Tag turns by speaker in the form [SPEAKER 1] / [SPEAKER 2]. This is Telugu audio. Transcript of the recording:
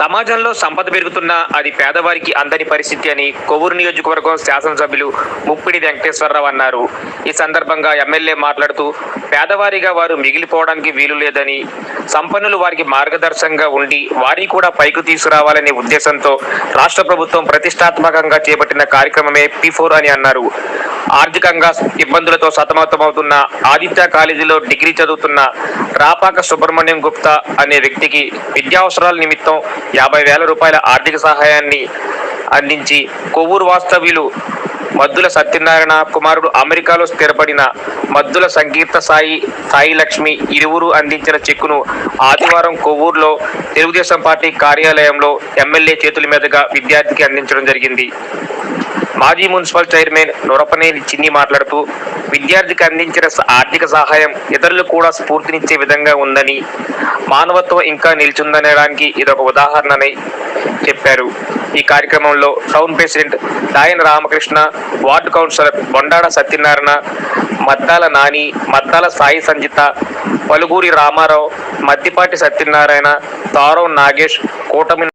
[SPEAKER 1] సమాజంలో సంపద పెరుగుతున్నా అది పేదవారికి అందని పరిస్థితి అని కొవ్వూరు నియోజకవర్గం శాసనసభ్యులు ముప్పిడి వెంకటేశ్వరరావు అన్నారు. ఈ సందర్భంగా ఎమ్మెల్యే మాట్లాడుతూ పేదవారిగా వారు మిగిలిపోవడానికి వీలు లేదని సంపన్నులు వారికి మార్గదర్శకంగా ఉండి వారిని కూడా పైకి తీసుకురావాలనే ఉద్దేశంతో రాష్ట్ర ప్రభుత్వం ప్రతిష్టాత్మకంగా చేపట్టిన కార్యక్రమమే పి ఫోర్ అని అన్నారు. ఆర్థికంగా ఇబ్బందులతో సతమతమవుతున్న ఆదిత్య కాలేజీలో డిగ్రీ చదువుతున్న రాపాక సుబ్రహ్మణ్యం గుప్తా అనే వ్యక్తికి విద్యావసరాల నిమిత్తం యాభై వేల రూపాయల ఆర్థిక సహాయాన్ని అందించి కొవ్వూరు వాస్తవ్యులు మద్దుల సత్యనారాయణ కుమారుడు అమెరికాలో స్థిరపడిన మద్దుల సంగీత సాయి సాయి లక్ష్మి ఇరువురు అందించిన చెక్కును ఆదివారం కొవ్వూరులో తెలుగుదేశం పార్టీ కార్యాలయంలో ఎమ్మెల్యే చేతుల మీదుగా విద్యార్థికి అందించడం జరిగింది. మాజీ మున్సిపల్ చైర్మన్ నొరపనేని చిన్ని మాట్లాడుతూ విద్యార్థికి అందించిన ఆర్థిక సహాయం ఇతరులు కూడా స్ఫూర్తినిచ్చే విధంగా ఉందని మానవత్వం ఇంకా నిల్చుందనడానికి ఇదొక ఉదాహరణని చెప్పారు. ఈ కార్యక్రమంలో town president Dayana Ramakrishna ward councillor Bondada Satyanarayana Maddala Nani Maddala Sai Sanjitha Paluguri Ramarao Maddipati Satyanarayana Tarav Nagesh కూటమి